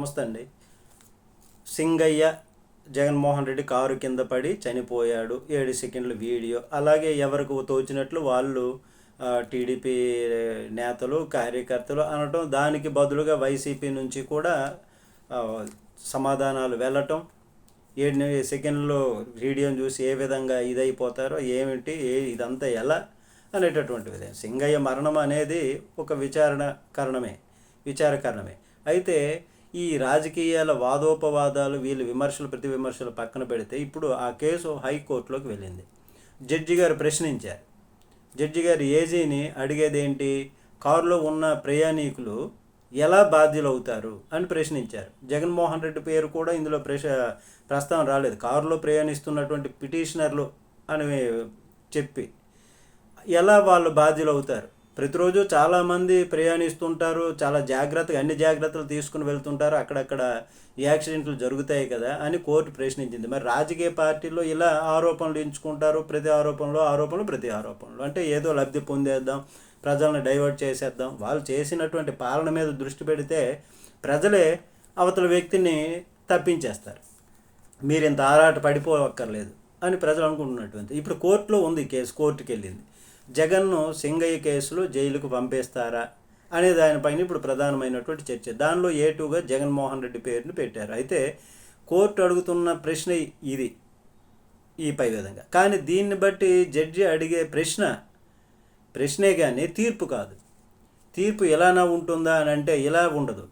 నమస్తే అండి. సింగయ్య జగన్మోహన్ రెడ్డి కారు కింద పడి చనిపోయాడు. ఏడు సెకండ్ల వీడియో. అలాగే ఎవరికి తోచినట్లు వాళ్ళు టీడీపీ నేతలు కార్యకర్తలు అనటం దానికి బదులుగా వైసీపీ నుంచి కూడా సమాధానాలు వెళ్ళటం ఏడు సెకండ్లో వీడియోని చూసి ఏ విధంగా ఇదైపోతారో ఏమిటి ఏ ఇదంతా ఎలా అనేటటువంటి విధంగా సింగయ్య మరణం అనేది ఒక విచారణ కారణమే. విచారకరణమే అయితే ఈ రాజకీయాల వాదోపవాదాలు వీళ్ళు విమర్శలు ప్రతి విమర్శలు పక్కన పెడితే ఇప్పుడు ఆ కేసు హైకోర్టులోకి వెళ్ళింది. జడ్జి గారు ప్రశ్నించారు. జడ్జి గారు ఏజీని అడిగేది ఏంటి కారులో ఉన్న ప్రయాణికులు ఎలా బాధ్యులవుతారు అని ప్రశ్నించారు. జగన్మోహన్ రెడ్డి పేరు కూడా ఇందులో ప్రశ ప్రస్తావన రాలేదు. కారులో ప్రయాణిస్తున్నటువంటి పిటిషనర్లు అని చెప్పి ఎలా వాళ్ళు బాధ్యులు అవుతారు ప్రతిరోజు చాలామంది ప్రయాణిస్తుంటారు చాలా జాగ్రత్తగా అన్ని జాగ్రత్తలు తీసుకుని వెళ్తుంటారు అక్కడక్కడ ఈ యాక్సిడెంట్లు జరుగుతాయి కదా అని కోర్టు ప్రశ్నించింది. మరి రాజకీయ పార్టీలో ఇలా ఆరోపణలు ఎంచుకుంటారు ప్రతి ఆరోపణలో ఆరోపణలు ప్రతి ఆరోపణలు. అంటే ఏదో లబ్ధి పొందేద్దాం ప్రజలను డైవర్ట్ చేసేద్దాం. వాళ్ళు చేసినటువంటి పాలన మీద దృష్టి పెడితే ప్రజలే అవతల వ్యక్తిని తప్పించేస్తారు. మీరు ఇంత ఆరాట పడిపోవక్కర్లేదు అని ప్రజలు అనుకుంటున్నటువంటి. ఇప్పుడు కోర్టులో ఉంది కేసు కోర్టుకి వెళ్ళింది జగన్ను సింగయ్య కేసులో జైలుకు పంపేస్తారా అనే దానిపైన ఇప్పుడు ప్రధానమైనటువంటి చర్చ. దానిలో ఏ టూగా జగన్మోహన్ రెడ్డి పేరును పెట్టారు. అయితే కోర్టు అడుగుతున్న ప్రశ్న ఇది ఈ పై విధంగా. కానీ దీన్ని బట్టి జడ్జి అడిగే ప్రశ్న ప్రశ్నే కానీ తీర్పు కాదు. తీర్పు ఎలానా ఉంటుందా అని అంటే ఇలా ఉండదు.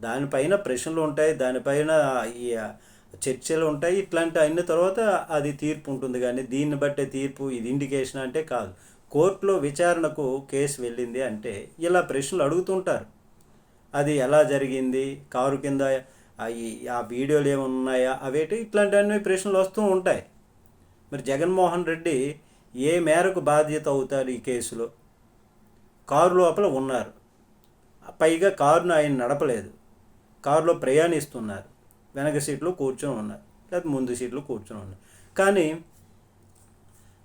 దానిపైన ప్రశ్నలు ఉంటాయి దానిపైన ఈ చర్చలు ఉంటాయి. ఇట్లాంటి అయిన తర్వాత అది తీర్పు ఉంటుంది. కానీ దీన్ని బట్టే తీర్పు ఇది ఇండికేషన్ అంటే కాదు. కోర్టులో విచారణకు కేసు వెళ్ళింది అంటే ఇలా ప్రశ్నలు అడుగుతుంటారు. అది ఎలా జరిగింది? కారు కింద ఆ ఆ వీడియోలు ఏమున్నాయా అవేటి ఇట్లాంటివన్నీ ప్రశ్నలు వస్తూ ఉంటాయి. మరి జగన్మోహన్ రెడ్డి ఏ మేరకు బాధ్యత అవుతారు ఈ కేసులో? కారు లోపల ఉన్నారు. పైగా కారును ఆయన నడపలేదు. కారులో ప్రయాణిస్తున్నారు. వెనక సీట్లో కూర్చొని ఉన్నారు. లేదా ముందు సీట్లో కూర్చొని ఉన్నారు. కానీ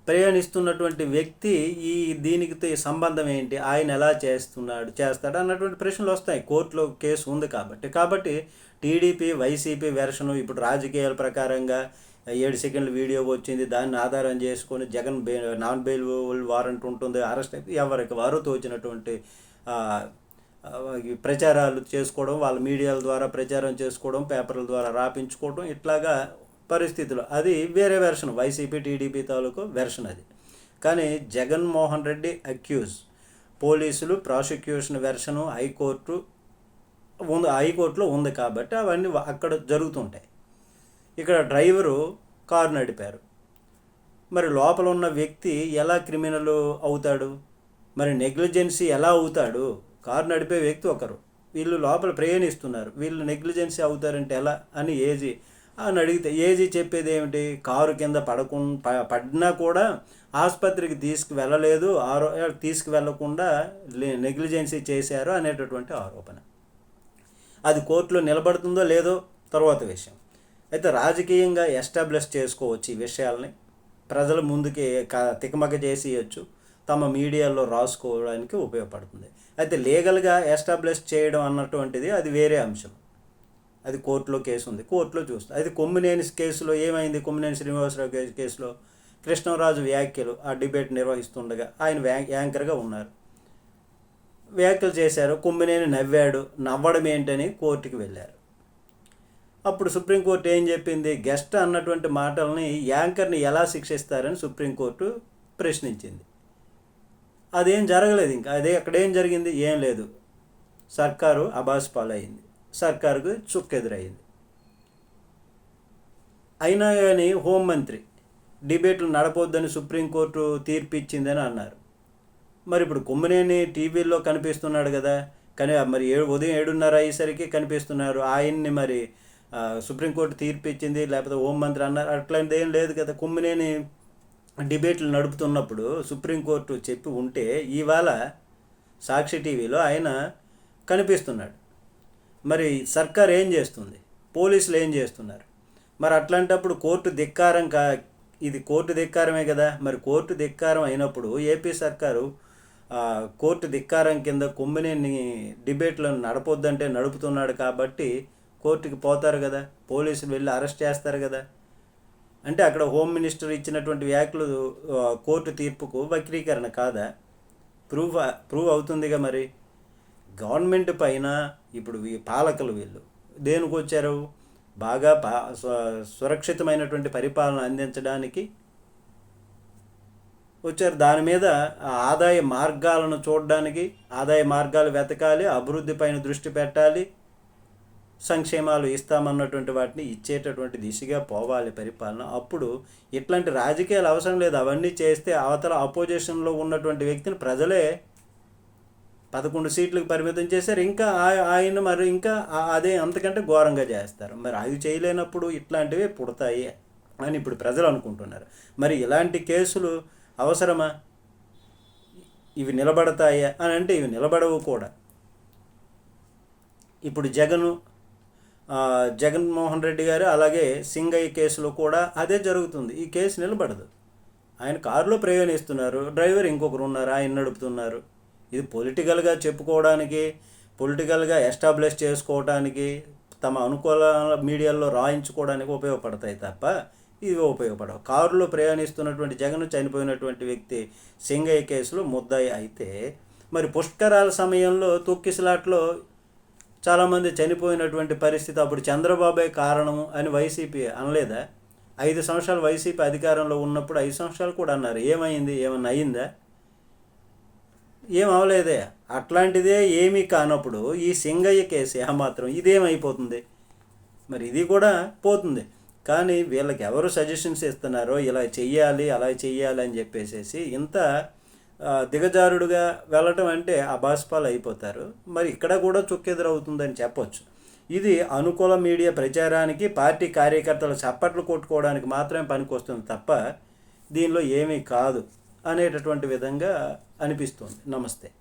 ప్రయాణిస్తున్నటువంటి వ్యక్తి ఈ దీనికితో సంబంధం ఏంటి? ఆయన ఎలా చేస్తున్నాడు? చేస్తాడు? అన్నటువంటి ప్రశ్నలు వస్తాయి. కోర్టులో కేసు ఉంది కాబట్టి. కాబట్టి టీడీపీ వైసీపీ వెర్షను ఇప్పుడు రాజకీయాల ప్రకారంగా ఏడు సెకండ్ల వీడియో వచ్చింది. దాన్ని ఆధారం చేసుకొని జగన్ బే నాన్ బెయిల్ వారెంట్ ఉంటుంది. అరెస్ట్ అయితే ఎవరికి? వారు తోచినటువంటి ప్రచారాలు చేసుకోవడం వాళ్ళ మీడియాల ద్వారా ప్రచారం చేసుకోవడం పేపర్ల ద్వారా రాపించుకోవడం ఇట్లాగా పరిస్థితులు. అది వేరే వెర్షన్ వైసీపీ టీడీపీ తాలూకు వెర్షన్ అది. కానీ జగన్మోహన్ రెడ్డి అక్యూజ్ పోలీసులు ప్రాసిక్యూషన్ వెర్షను హైకోర్టు ఉంది హైకోర్టులో ఉంది కాబట్టి అవన్నీ అక్కడ జరుగుతుంటాయి. ఇక్కడ డ్రైవరు కారు నడిపారు. మరి లోపల ఉన్న వ్యక్తి ఎలా క్రిమినల్ అవుతాడు? మరి నెగ్లిజెన్సీ ఎలా అవుతాడు? కారు నడిపే వ్యక్తి ఒకరు. వీళ్ళు లోపల ప్రయాణిస్తున్నారు. వీళ్ళు నెగ్లిజెన్సీ అవుతారంటే ఎలా అని ఏజీ అని అడిగితే ఏజీ చెప్పేది ఏమిటి? కారు కింద పడకు పడినా కూడా ఆసుపత్రికి తీసుకువెళ్ళలేదు ఆరో తీసుకువెళ్ళకుండా నెగ్లిజెన్సీ చేశారు అనేటటువంటి ఆరోపణ. అది కోర్టులో నిలబడుతుందో లేదో తర్వాత విషయం. అయితే రాజకీయంగా ఎస్టాబ్లిష్ చేసుకోవచ్చు ఈ విషయాల్ని. ప్రజల ముందుకి క- తికమక చేసేయచ్చు. తమ మీడియాలో రాసుకోవడానికి ఉపయోగపడుతుంది. అయితే లీగల్గా ఎస్టాబ్లిష్ చేయడం అన్నటువంటిది అది వేరే అంశం. అది కోర్టులో కేసు ఉంది కోర్టులో చూస్తుంది అది కొమ్మినేని కేసులో ఏమైంది? కొమ్మినేని శ్రీనివాసరావు కేసు కేసులో కృష్ణరాజు వ్యాఖ్యలు ఆ డిబేట్ నిర్వహిస్తుండగా ఆయన వ్యా- యాంకర్గా ఉన్నారు. వ్యాఖ్యలు చేశారు. కొమ్మినేని నవ్వాడు. నవ్వడం ఏంటని కోర్టుకి వెళ్ళారు. అప్పుడు సుప్రీంకోర్టు ఏం చెప్పింది? గెస్ట్ అన్నటువంటి మాటల్ని యాంకర్ని ఎలా శిక్షిస్తారని సుప్రీంకోర్టు ప్రశ్నించింది. అదేం జరగలేదు ఇంకా. అదే అక్కడ ఏం జరిగింది? ఏం లేదు. సర్కారు అబాస్ పాలైంది. సర్కారుకు చుక్కెదురైంది అయినా కానీ హోంమంత్రి డిబేట్లు నడపొద్దని సుప్రీంకోర్టు తీర్పు ఇచ్చిందని అన్నారు. మరి ఇప్పుడు కొమ్మినేని టీవీలో కనిపిస్తున్నాడు కదా కానీ మరి ఏడు ఉదయం ఏడున్నర అయ్యేసరికి కనిపిస్తున్నారు. ఆయన్ని మరి సుప్రీంకోర్టు తీర్పు ఇచ్చింది లేకపోతే హోంమంత్రి అన్నారు. అట్లాంటిది ఏం లేదు కదా. కొమ్మినేని డిబేట్లు నడుపుతున్నప్పుడు సుప్రీంకోర్టు చెప్పి ఉంటే ఇవాళ సాక్షి టీవీలో ఆయన కనిపిస్తున్నాడు. మరి సర్కార్ ఏం చేస్తుంది? పోలీసులు ఏం చేస్తున్నారు? మరి అట్లాంటప్పుడు కోర్టు ధిక్కారం కా ఇది కోర్టు ధిక్కారమే కదా? మరి కోర్టు ధిక్కారం అయినప్పుడు ఏపీ సర్కారు కోర్టు ధిక్కారం కింద కొమ్మినేని డిబేట్లను నడపొద్దంటే నడుపుతున్నాడు కాబట్టి కోర్టుకి పోతారు కదా? పోలీసులు వెళ్ళి అరెస్ట్ చేస్తారు కదా? అంటే అక్కడ హోమ్ మినిస్టర్ ఇచ్చినటువంటి వ్యాఖ్యలు కోర్టు తీర్పుకు వక్రీకరణ కాదా? ప్రూవ్ ప్రూవ్ అవుతుందిగా మరి? గవర్నమెంట్ పైన ఇప్పుడు పాలకులు వీళ్ళు దేనికి వచ్చారు బాగా పా సు- సురక్షితమైనటువంటి పరిపాలన అందించడానికి వచ్చారు. దాని మీద ఆదాయ మార్గాలను చూడడానికి ఆదాయ మార్గాలు వెతకాలి అభివృద్ధి పైన దృష్టి పెట్టాలి సంక్షేమాలు ఇస్తామన్నటువంటి వాటిని ఇచ్చేటటువంటి దిశగా పోవాలి పరిపాలన. అప్పుడు ఇట్లాంటి రాజకీయాలు అవసరం లేదు. అవన్నీ చేస్తే అవతల అపోజిషన్లో ఉన్నటువంటి వ్యక్తిని ప్రజలే పదకొండు సీట్లకు పరిమితం చేశారు. ఇంకా ఆయన మరి ఇంకా అదే అంతకంటే ఘోరంగా చేస్తారు. మరి అవి చేయలేనప్పుడు ఇట్లాంటివి పుడతాయి అని ఇప్పుడు ప్రజలు అనుకుంటున్నారు. మరి ఇలాంటి కేసులు అవసరమా? ఇవి నిలబడతాయా? అని అంటే ఇవి నిలబడవు కూడా. ఇప్పుడు జగను జగన్మోహన్ రెడ్డి గారు అలాగే సింగయ్య కేసులో కూడా అదే జరుగుతుంది. ఈ కేసు నిలబడదు. ఆయన కారులో ప్రయాణిస్తున్నారు. డ్రైవర్ ఇంకొకరు ఉన్నారు. ఆయన నడుపుతున్నారు. ఇది పొలిటికల్గా చెప్పుకోవడానికి పొలిటికల్గా ఎస్టాబ్లిష్ చేసుకోవడానికి తమ అనుకూల మీడియాలో రాయించుకోవడానికి ఉపయోగపడతాయి తప్ప ఇవి ఉపయోగపడవు. కారులో ప్రయాణిస్తున్నటువంటి జగన్ చనిపోయినటువంటి వ్యక్తి సింగయ్య కేసులో ముద్దాయి అయితే మరి పుష్కరాల సమయంలో తొక్కిసలాట్లో చాలామంది చనిపోయినటువంటి పరిస్థితి అప్పుడు చంద్రబాబే కారణం అని వైసీపీ అనలేదా? ఐదు సంవత్సరాలు వైసీపీ అధికారంలో ఉన్నప్పుడు ఐదు సంవత్సరాలు కూడా అన్నారు. ఏమైంది? ఏమన్నా అయిందా? ఏం అవలేదే అట్లాంటిదే ఏమీ కానప్పుడు ఈ సింగయ్య కేసు ఏమాత్రం ఇదేమైపోతుంది? మరి ఇది కూడా పోతుంది. కానీ వీళ్ళకి ఎవరు సజెషన్స్ ఇస్తున్నారో ఇలా చెయ్యాలి అలా చెయ్యాలి అని చెప్పేసేసి ఇంత దిగజారుడుగా వెళ్ళటం అంటే అబాస్పాలు అయిపోతారు. మరి ఇక్కడ కూడా చుక్కెదురవుతుందని చెప్పొచ్చు. ఇది అనుకూల మీడియా ప్రచారానికి పార్టీ కార్యకర్తలు చప్పట్లు కొట్టుకోవడానికి మాత్రమే పనికొస్తుంది తప్ప దీనిలో ఏమీ కాదు. అనేటటువంటి విధంగా అనిపిస్తుంది. నమస్తే.